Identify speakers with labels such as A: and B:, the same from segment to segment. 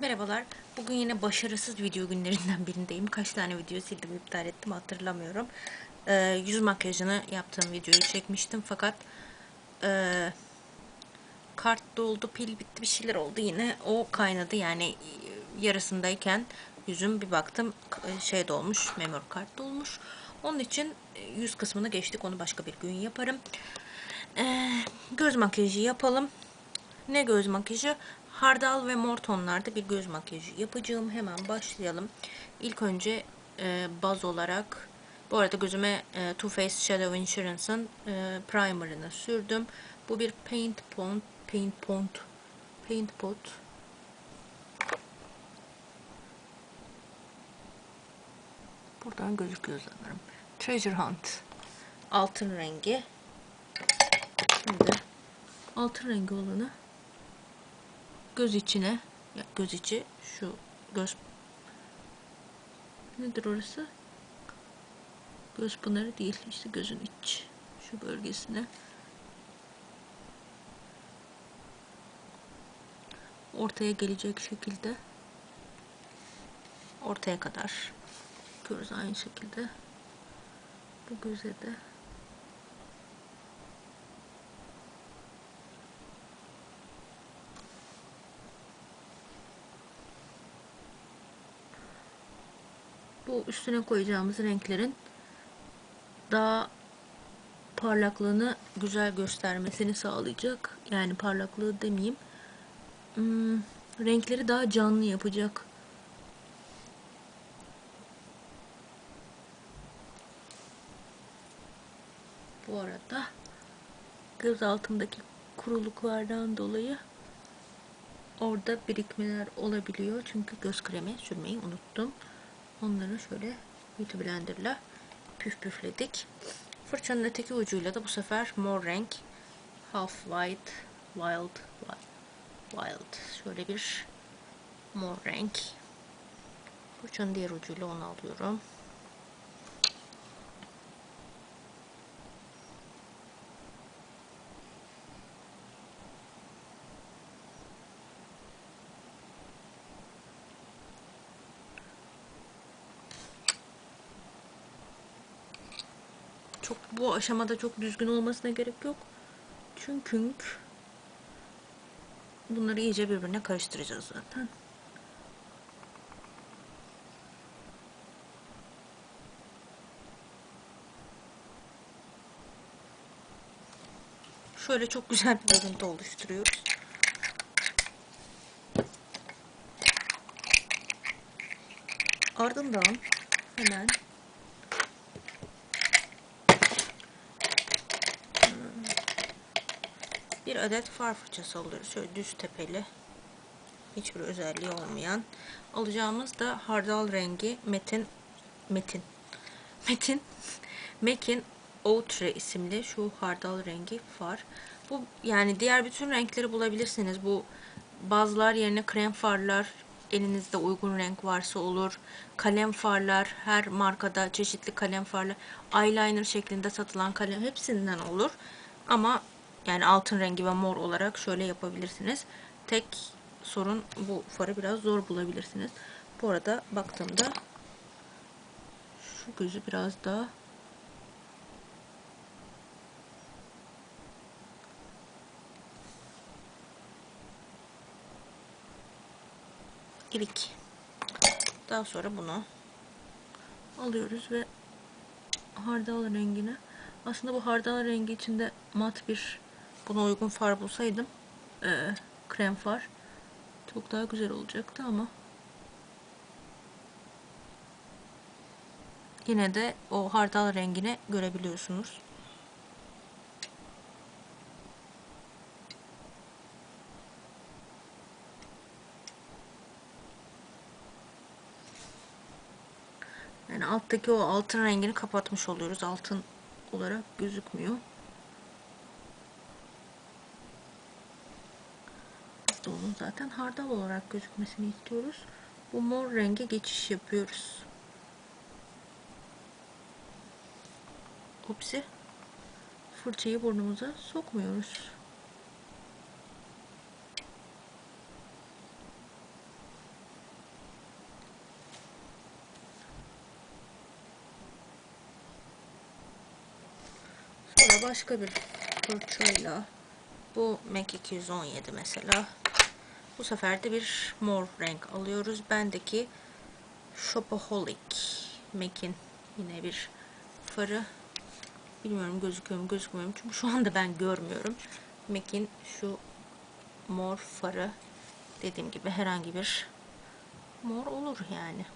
A: Merhabalar. Bugün yine başarısız video günlerinden birindeyim. Kaç tane video sildim, iptal ettim hatırlamıyorum. Ee, yüz makyajını yaptığım videoyu çekmiştim fakat e, kart doldu, pil bitti, bir şeyler oldu yine. O kaynadı yani yarısındayken yüzüm bir baktım e, şey dolmuş, memory kart dolmuş. Onun için e, yüz kısmını geçtik. Onu başka bir gün yaparım. Ee, göz makyajı yapalım. Ne göz makyajı? Hardal ve mor tonlarda bir göz makyajı yapacağım. Hemen başlayalım. İlk önce e, baz olarak bu arada gözüme e, Too Faced Shadow Insurance'ın e, primer'ını sürdüm. Bu bir paint pot, paint pot, paint pot. Buradan gözüküyor sanırım. Treasure Hunt. Altın rengi. Şimdi altın rengi olanı göz içine ya göz içi şu göz. Nedir orası? Göz pınarı değil işte gözün iç şu bölgesine. Ortaya gelecek şekilde. Ortaya kadar. Yapıyoruz aynı şekilde. Bu göze de bu üstüne koyacağımız renklerin daha parlaklığını güzel göstermesini sağlayacak. Yani parlaklığı demeyeyim. Hmm, renkleri daha canlı yapacak. Bu arada göz altındaki kuruluklardan dolayı orada birikmeler olabiliyor. Çünkü göz kremi sürmeyi unuttum. Onları şöyle beauty blenderla püf püfledik. Fırçanın öteki ucuyla da bu sefer mor renk half white wild wild şöyle bir mor renk. Fırçanın diğer ucuyla onu alıyorum. Çok bu aşamada çok düzgün olmasına gerek yok. Çünkü bunları iyice birbirine karıştıracağız zaten. Şöyle çok güzel bir görüntü oluşturuyoruz. Ardından hemen bir adet far fırçası alıyoruz. Şöyle düz tepeli. Hiçbir özelliği olmayan. Alacağımız da hardal rengi Metin Metin Metin Mekin Outre isimli şu hardal rengi far. Bu yani diğer bütün renkleri bulabilirsiniz. Bu bazılar yerine krem farlar elinizde uygun renk varsa olur. Kalem farlar her markada çeşitli kalem farlar eyeliner şeklinde satılan kalem hepsinden olur. Ama yani altın rengi ve mor olarak şöyle yapabilirsiniz. Tek sorun bu farı biraz zor bulabilirsiniz. Bu arada baktığımda şu gözü biraz daha irik. Daha sonra bunu alıyoruz ve hardal rengine aslında bu hardal rengi içinde mat bir buna uygun far bulsaydım e, krem far çok daha güzel olacaktı ama yine de o hardal rengini görebiliyorsunuz. Yani alttaki o altın rengini kapatmış oluyoruz. Altın olarak gözükmüyor. dolun zaten hardal olarak gözükmesini istiyoruz. Bu mor renge geçiş yapıyoruz. Upsi. Fırçayı burnumuza sokmuyoruz. Sonra başka bir fırçayla bu MAC 217 mesela bu sefer de bir mor renk alıyoruz. Bendeki Shopaholic MAC'in yine bir farı. Bilmiyorum gözüküyor mu gözükmüyor mu. Çünkü şu anda ben görmüyorum. MAC'in şu mor farı dediğim gibi herhangi bir mor olur yani.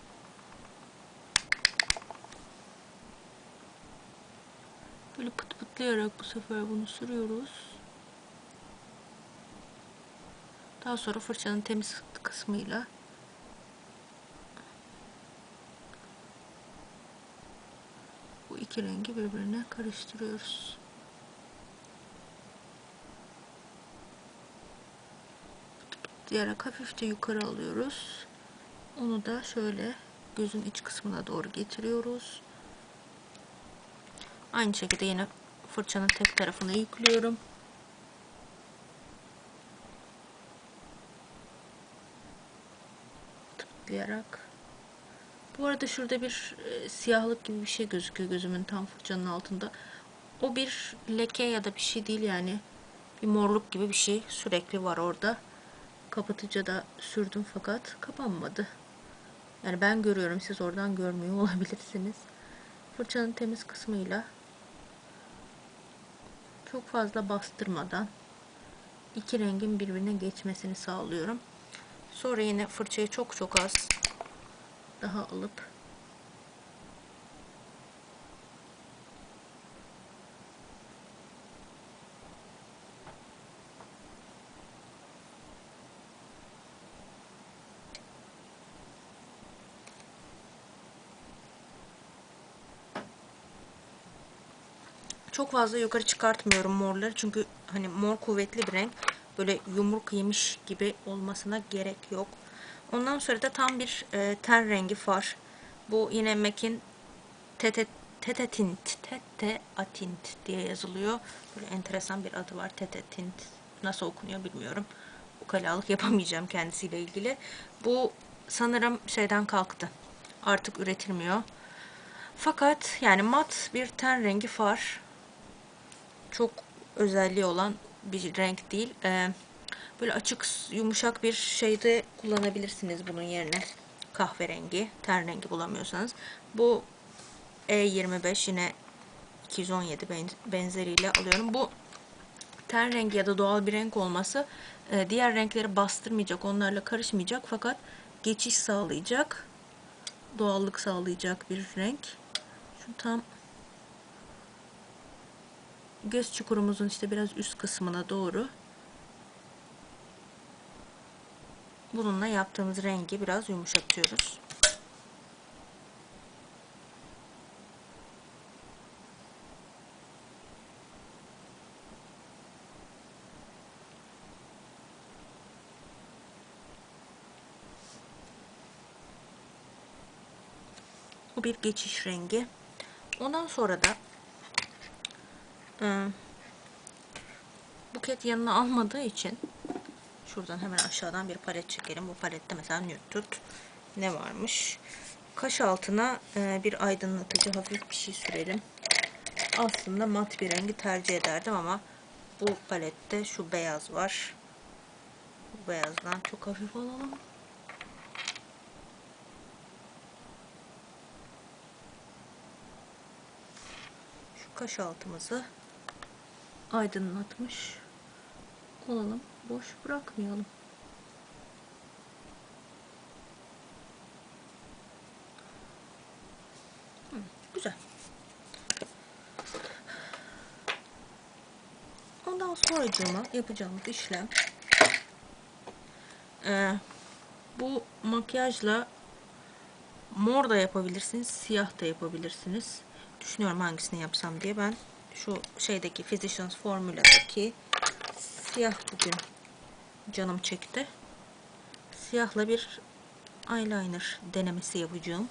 A: Böyle pıt pıtlayarak bu sefer bunu sürüyoruz. Daha sonra fırçanın temiz kısmıyla bu iki rengi birbirine karıştırıyoruz. Diyerek hafifçe yukarı alıyoruz. Onu da şöyle gözün iç kısmına doğru getiriyoruz. Aynı şekilde yine fırçanın tek tarafını yüklüyorum. Tıklayarak. Bu arada şurada bir e, siyahlık gibi bir şey gözüküyor gözümün tam fırçanın altında. O bir leke ya da bir şey değil yani. Bir morluk gibi bir şey sürekli var orada. Kapatıcı da sürdüm fakat kapanmadı. Yani ben görüyorum siz oradan görmüyor olabilirsiniz. Fırçanın temiz kısmıyla çok fazla bastırmadan iki rengin birbirine geçmesini sağlıyorum. Sonra yine fırçayı çok çok az daha alıp çok fazla yukarı çıkartmıyorum morları çünkü hani mor kuvvetli bir renk böyle yumruk yemiş gibi olmasına gerek yok. Ondan sonra da tam bir e, ten rengi far. Bu yine MAC'in Tete Tete Tint, Tete Atint diye yazılıyor. Böyle enteresan bir adı var. Tete Tint. Nasıl okunuyor bilmiyorum. Ukalalık yapamayacağım kendisiyle ilgili. Bu sanırım şeyden kalktı. Artık üretilmiyor. Fakat yani mat bir ten rengi far. Çok özelliği olan bir renk değil. Ee, böyle açık yumuşak bir şeyde kullanabilirsiniz bunun yerine. Kahverengi, ten rengi bulamıyorsanız. Bu E25 yine 217 benzeriyle alıyorum. Bu ten rengi ya da doğal bir renk olması e, diğer renkleri bastırmayacak, onlarla karışmayacak fakat geçiş sağlayacak, doğallık sağlayacak bir renk. Şu tam göz çukurumuzun işte biraz üst kısmına doğru bununla yaptığımız rengi biraz yumuşatıyoruz. Bu bir geçiş rengi. Ondan sonra da ıı, buket yanına almadığı için şuradan hemen aşağıdan bir palet çekelim. Bu palette mesela Nude ne varmış? Kaş altına e, bir aydınlatıcı hafif bir şey sürelim. Aslında mat bir rengi tercih ederdim ama bu palette şu beyaz var. Bu beyazdan çok hafif alalım. Şu kaş altımızı aydınlatmış olalım. Boş bırakmayalım. Hı, güzel. Ondan sonracığıma yapacağımız işlem e, bu makyajla mor da yapabilirsiniz, siyah da yapabilirsiniz. Düşünüyorum hangisini yapsam diye ben şu şeydeki Physicians Formula'daki siyah bugün canım çekti. Siyahla bir eyeliner denemesi yapacağım.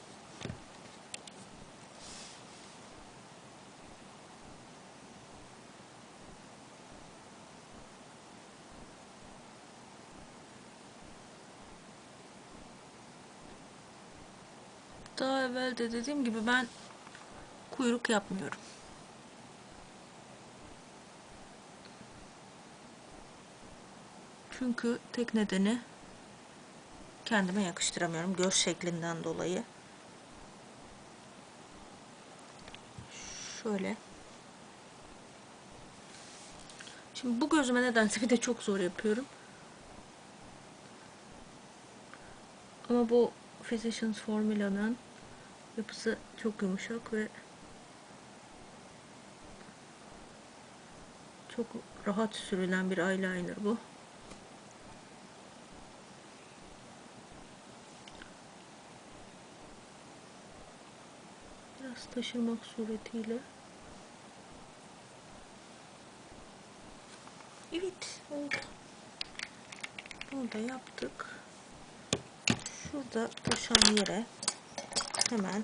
A: Daha evvel de dediğim gibi ben kuyruk yapmıyorum. Çünkü tek nedeni kendime yakıştıramıyorum göz şeklinden dolayı. Şöyle. Şimdi bu gözüme nedense bir de çok zor yapıyorum. Ama bu Physicians Formula'nın yapısı çok yumuşak ve çok rahat sürülen bir eyeliner bu. Biraz taşırmak suretiyle. Evet oldu. Bunu da yaptık. Şurada taşan yere hemen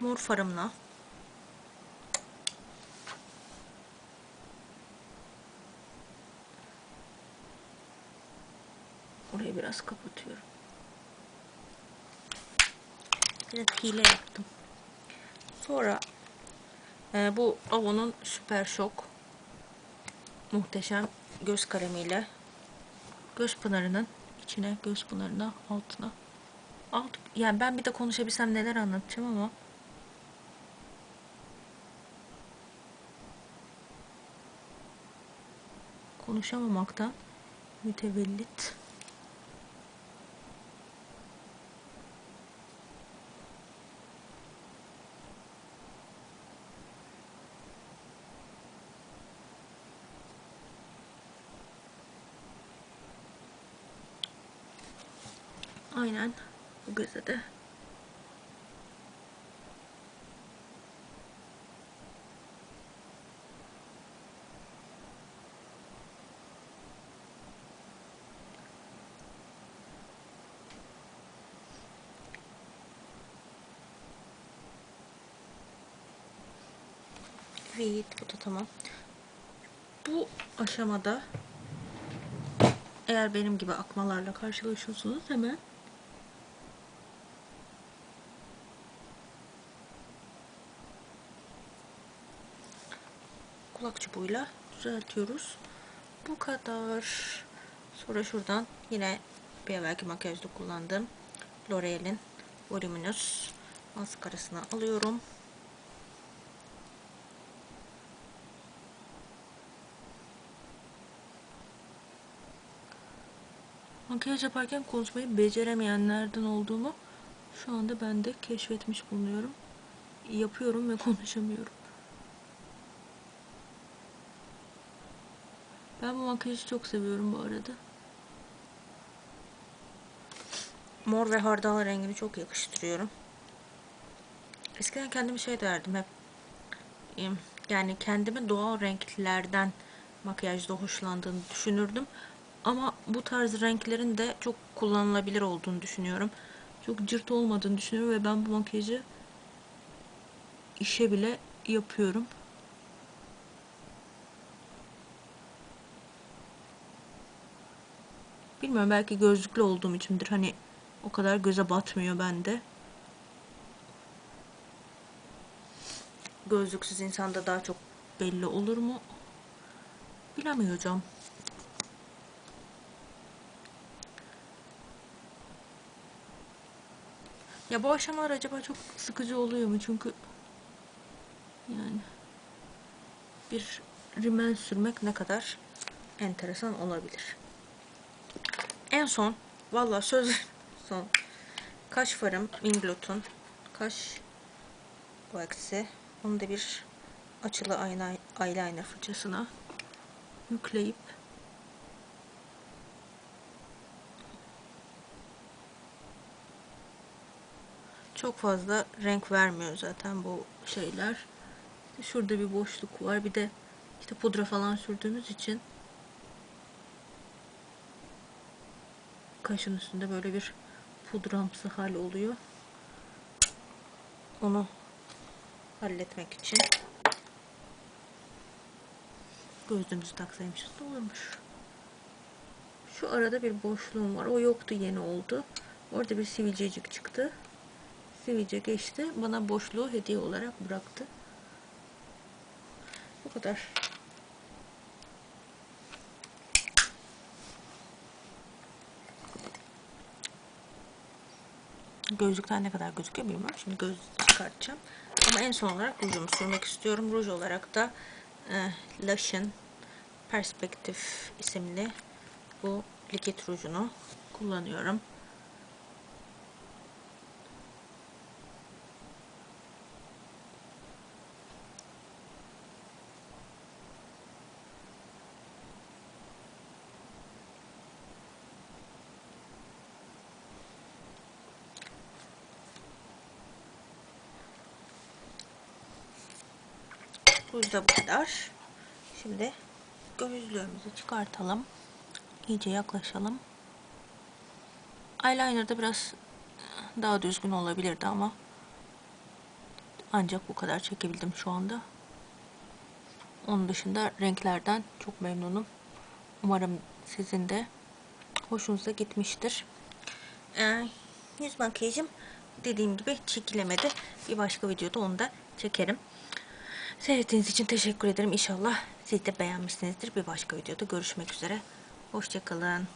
A: mor farımla orayı biraz kapatıyorum. Biraz hile yaptım. Sonra e, bu Avon'un Süper Şok muhteşem göz kalemiyle göz pınarının içine, göz pınarına, altına alt yani ben bir de konuşabilsem neler anlatacağım ama konuşamamaktan mütevellit Aynen. Bu göze de Evet, bu da tamam. Bu aşamada eğer benim gibi akmalarla karşılaşıyorsunuz hemen kulak çubuğuyla düzeltiyoruz. Bu kadar. Sonra şuradan yine bir evvelki makyajda kullandığım L'Oreal'in Voluminous maskarasını alıyorum. Makyaj yaparken konuşmayı beceremeyenlerden olduğumu şu anda ben de keşfetmiş bulunuyorum. Yapıyorum ve konuşamıyorum. Ben bu makyajı çok seviyorum bu arada. Mor ve hardal rengini çok yakıştırıyorum. Eskiden kendime şey derdim hep. Yani kendimi doğal renklerden makyajda hoşlandığını düşünürdüm. Ama bu tarz renklerin de çok kullanılabilir olduğunu düşünüyorum. Çok cırt olmadığını düşünüyorum ve ben bu makyajı işe bile yapıyorum. Bilmiyorum belki gözlüklü olduğum içindir. Hani o kadar göze batmıyor bende. Gözlüksüz insanda daha çok belli olur mu? Bilemeyeceğim. Ya bu aşamalar acaba çok sıkıcı oluyor mu? Çünkü yani bir rimel sürmek ne kadar enteresan olabilir. En son valla söz son kaş farım Inglot'un kaş wax'i onu da bir açılı eyeliner fırçasına yükleyip çok fazla renk vermiyor zaten bu şeyler. Şurada bir boşluk var. Bir de işte pudra falan sürdüğümüz için kaşın üstünde böyle bir pudramsı hal oluyor. Onu halletmek için gözlüğümüzü taksaymışız da olurmuş. Şu arada bir boşluğum var. O yoktu yeni oldu. Orada bir sivilcecik çıktı. Sivilce geçti. Bana boşluğu hediye olarak bıraktı. Bu kadar. Gözlükten ne kadar gözüküyor bilmiyorum. Şimdi göz çıkartacağım. Ama en son olarak rujumu sürmek istiyorum. Ruj olarak da e, Lush'ın Perspective isimli bu likit rujunu kullanıyorum. Da bu kadar. Şimdi gözlüğümüzü çıkartalım. İyice yaklaşalım. Eyeliner'da biraz daha düzgün olabilirdi ama ancak bu kadar çekebildim şu anda. Onun dışında renklerden çok memnunum. Umarım sizin de hoşunuza gitmiştir. Ee, yüz makyajım dediğim gibi çekilemedi. Bir başka videoda onu da çekerim. Seyrettiğiniz için teşekkür ederim. İnşallah siz de beğenmişsinizdir. Bir başka videoda görüşmek üzere. Hoşçakalın.